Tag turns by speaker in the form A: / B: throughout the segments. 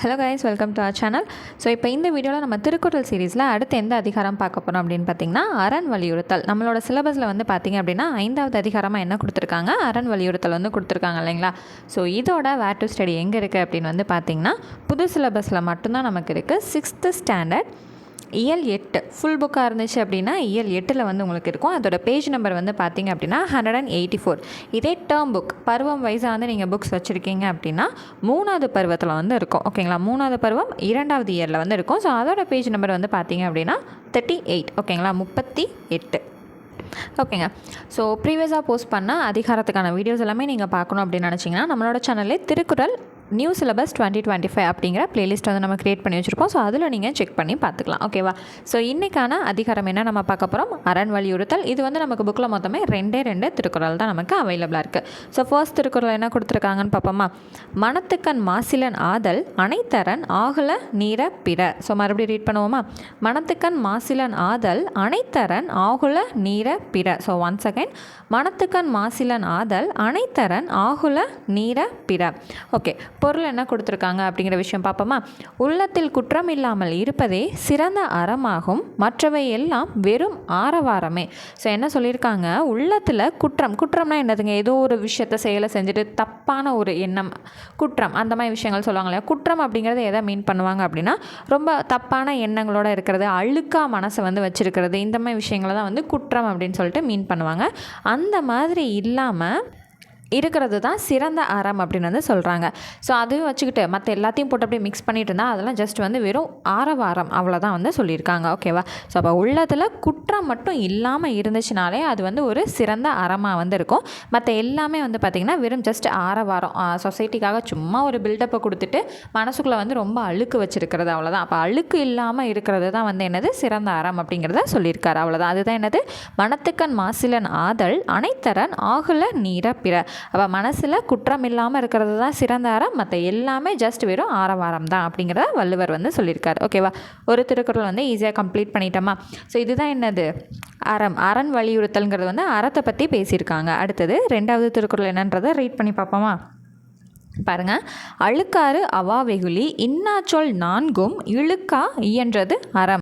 A: Hello guys welcome to our channel so இப்போ இந்த வீடியோவில் நம்ம திருக்குறள் சீரீஸில் அடுத்து எந்த அதிகாரம் பார்க்க போகிறோம் அப்படின்னு பார்த்தீங்கன்னா அரண் வலியுறுத்தல். நம்மளோட சிலபஸில் வந்து பார்த்திங்க அப்படின்னா ஐந்தாவது அதிகாரமாக என்ன கொடுத்துருக்காங்க? அரண் வலியுறுத்தல் வந்து கொடுத்துருக்காங்க இல்லைங்களா? ஸோ இதோட வேர் டு ஸ்டடி எங்கே இருக்குது அப்படின்னு வந்து பார்த்திங்கன்னா புது சிலபஸில் மட்டும்தான் நமக்கு இருக்குது சிக்ஸ்த்து ஸ்டாண்டர்ட் இயல் எட்டு. ஃபுல் புக்காக இருந்துச்சு அப்படின்னா இயல் எட்டில் வந்து உங்களுக்கு இருக்கும். அதோட பேஜ் நம்பர் வந்து பார்த்தீங்க அப்படின்னா ஹண்ட்ரட் அண்ட் எயிட்டி ஃபோர் இதே டேர்ம் புக் பருவம் வைஸாக வந்து நீங்கள் புக்ஸ் வச்சுருக்கீங்க அப்படின்னா மூணாவது பருவத்தில் வந்து இருக்கும். ஓகேங்களா மூணாவது பருவம் இரண்டாவது இயரில் வந்து இருக்கும். ஸோ அதோட பேஜ் நம்பர் வந்து பார்த்தீங்க அப்படின்னா தேர்ட்டி எயிட் ஓகேங்களா முப்பத்தி எட்டு. ஓகேங்க ஸோ ப்ரீவியஸாக போஸ்ட் பண்ண அதிகாரத்துக்கான வீடியோஸ் எல்லாமே நீங்கள் பார்க்கணும் அப்படின்னு நினச்சிங்கன்னா நம்மளோட சேனல்லே Thirukkural new syllabus twenty twenty five அப்படிங்கிற பிளேலிஸ்ட் வந்து நம்ம க்ரியேட் பண்ணி வச்சுருக்கோம். ஸோ அதில் நீங்கள் செக் பண்ணி பார்த்துக்கலாம். ஓகேவா ஸோ இன்றைக்கான அதிகாரம் என்ன நம்ம பார்க்க போகிறோம் அரண் வலியுறுத்தல் இது வந்து நமக்கு புக்கில் மொத்தமே ரெண்டே ரெண்டு திருக்குறள் தான் நமக்கு அவைலபிளாக இருக்குது ஸோ ஃபர்ஸ்ட் திருக்குறள் என்ன கொடுத்துருக்காங்கன்னு பார்ப்போமா? மனத்துக்கண் மாசிலன் ஆதல் அனைத்தரன் ஆகல நீர பிற. ஸோ மறுபடியும் ரீட் பண்ணுவோமா? மனத்துக்கண் மாசிலன் ஆதல் அனைத்தரன் ஆகுல நீர பிற. ஸோ ஒன் செகண்ட் மனத்துக்கண் மாசிலன் ஆதல் அனைத்தரன் ஆகுல நீர பிற. ஓகே பொருள் என்ன கொடுத்துருக்காங்க அப்படிங்கிற விஷயம் பார்ப்போமா? உள்ளத்தில் குற்றம் இல்லாமல் இருப்பதே சிறந்த அறமாகும். மற்றவை எல்லாம் வெறும் ஆரவாரமே. ஸோ என்ன சொல்லியிருக்காங்க? உள்ளத்தில் குற்றம். குற்றம்னா என்னதுங்க? ஏதோ ஒரு விஷயத்த செயலை செஞ்சுட்டு தப்பான ஒரு எண்ணம் குற்றம் அந்த மாதிரி விஷயங்கள் சொல்லுவாங்க இல்லையா? குற்றம் அப்படிங்கிறத எதை மீன் பண்ணுவாங்க அப்படின்னா ரொம்ப தப்பான எண்ணங்களோடு இருக்கிறது அழுக்கா மனசை வந்து வச்சுருக்கிறது இந்த மாதிரி விஷயங்களை தான் வந்து குற்றம் அப்படின்னு சொல்லிட்டு மீன் பண்ணுவாங்க. அந்த மாதிரி இல்லாமல் இருக்கிறது தான் சிறந்த அறம் அப்படின்னு வந்து சொல்கிறாங்க ஸோ அதையும் வச்சுக்கிட்டு மற்ற எல்லாத்தையும் போட்டு அப்படியே மிக்ஸ் பண்ணிட்டு இருந்தால் அதெல்லாம் ஜஸ்ட் வந்து வெறும் ஆரவாரம் அவ்வளோதான் வந்து சொல்லியிருக்காங்க. ஓகேவா ஸோ அப்போ உள்ளத்தில் குற்றம் மட்டும் இல்லாமல் இருந்துச்சுனாலே அது வந்து ஒரு சிறந்த அறமாக வந்து இருக்கும். மற்ற எல்லாமே வந்து பார்த்திங்கன்னா வெறும் ஜஸ்ட் ஆரவாரம். சொசைட்டிக்காக சும்மா ஒரு பில்டப்பை கொடுத்துட்டு மனசுக்குள்ளே வந்து ரொம்ப அழுக்கு வச்சுருக்கிறது அவ்வளோதான் அப்போ அழுக்கு இல்லாமல் இருக்கிறது தான் வந்து என்னது? சிறந்த அறம் அப்படிங்கிறத சொல்லியிருக்காரு. அவ்வளோதான் அதுதான் என்னது? மனத்துக்கண் மாசிலன் ஆதல் அனைத்தரன் ஆகுல நீர பிற அவள் மனசில் குற்றம் இல்லாமல் இருக்கிறது தான் சிறந்த அறம். மற்ற எல்லாமே ஜஸ்ட் வெறும் ஆரவாரம் தான் அப்படிங்கிறத வள்ளுவர் வந்து சொல்லியிருக்காரு. ஓகேவா ஒரு திருக்குறள் வந்து ஈஸியாக கம்ப்ளீட் பண்ணிட்டோமா? ஸோ இதுதான் என்னது? அறம். அரண் வலியுறுத்தல்ங்கிறது வந்து அறத்தை பற்றி பேசியிருக்காங்க. அடுத்தது ரெண்டாவது திருக்குறள் என்னன்றதை ரீட் பண்ணி பார்ப்போமா? பாருங்க. அழுக்காறு அவா வெகுளி இன்னாச்சொல் நான்கும் இழுக்கா இயன்றது அறம்.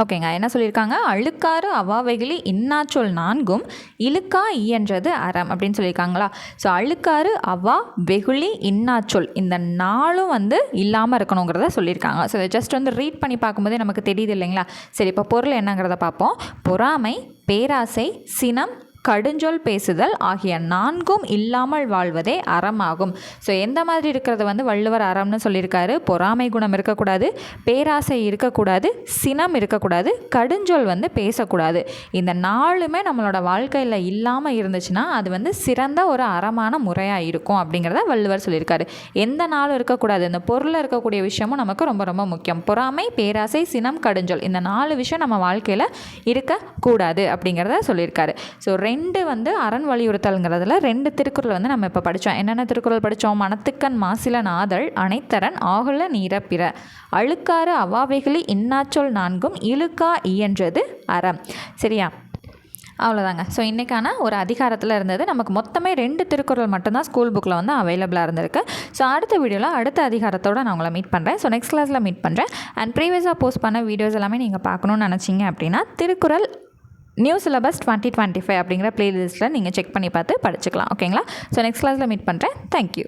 A: ஓகேங்க. என்ன சொல்லியிருக்காங்க? அழுக்காறு அவாவைகளி இன்னாச்சொல் நான்கும் இழுக்கா இயன்றது அறம் அப்படின்னு சொல்லியிருக்காங்களா? ஸோ அழுக்காறு அவா வெகுளி இன்னாச்சொல் இந்த நாளும் வந்து இல்லாமல் இருக்கணுங்கிறத சொல்லியிருக்காங்க. ஸோ இதை ஜஸ்ட் வந்து ரீட் பண்ணி பார்க்கும்போதே நமக்கு தெரியுது இல்லைங்களா? சரி இப்போ பொருள் என்னங்கிறத பார்ப்போம். பொறாமை பேராசை சினம் கடுஞ்சொல் பேசுதல் ஆகிய நான்கும் இல்லாமல் வாழ்வதே அறமாகும். ஸோ எந்த மாதிரி இருக்கிறது வந்து வள்ளுவர் அறம்னு சொல்லியிருக்காரு. பொறாமை குணம் இருக்கக்கூடாது பேராசை இருக்கக்கூடாது சினம் இருக்கக்கூடாது கடுஞ்சொல் வந்து பேசக்கூடாது. இந்த நாளுமே நம்மளோட வாழ்க்கையில் இல்லாமல் இருந்துச்சுன்னா அது வந்து சிறந்த ஒரு அறமான முறையாக இருக்கும் அப்படிங்கிறத வள்ளுவர் சொல்லியிருக்காரு. எந்த நாளும் இருக்கக்கூடாது. இந்த பொருளில் இருக்கக்கூடிய விஷயமும் நமக்கு ரொம்ப ரொம்ப முக்கியம். பொறாமை பேராசை சினம் கடுஞ்சொல் இந்த நாலு விஷயம் நம்ம வாழ்க்கையில் இருக்கக்கூடாது அப்படிங்கிறத சொல்லியிருக்காரு. ஸோ ரெண்டு ரெண்டு வந்து அரண் வலியுறுத்தல்ங்கிறதுல ரெண்டு திருக்குறள் வந்து நம்ம இப்போ படித்தோம் என்னென்ன திருக்குறள் படித்தோம் மனத்துக்கண் மாசில நாதல் அனைத்தரன் ஆகுல நீர பிற அழுக்காறு அவாவைகளி இன்னாச்சொல் நான்கும் இழுக்கா இயன்றது அறம். சரியா? அவ்வளோதாங்க ஸோ இன்றைக்கான ஒரு அதிகாரத்தில் இருந்தது நமக்கு மொத்தமே ரெண்டு திருக்குறள் மட்டும்தான் ஸ்கூல் புக்கில் வந்து அவைலபிளாக இருந்திருக்கு. ஸோ அடுத்த வீடியோவில் அடுத்த அதிகாரத்தோடு நான் உங்களை மீட் பண்ணுறேன் ஸோ நெக்ஸ்ட் கிளாஸில் மீட் பண்ணுறேன் அண்ட் ப்ரீவியஸாக போஸ்ட் பண்ண வீடியோஸ் எல்லாமே நீங்கள் பார்க்கணுன்னு நினச்சிங்க அப்படின்னா Thirukkural new syllabus twenty twenty five அப்படிங்கிற ப்ளேலிஸ்ட்டில் நீங்கள் செக் பண்ணி பார்த்து படிச்சுக்கலாம் ஓகேங்களா ஸோ நெக்ஸ்ட் கிளாஸில் மீட் பண்ணுறேன் தேங்க்யூ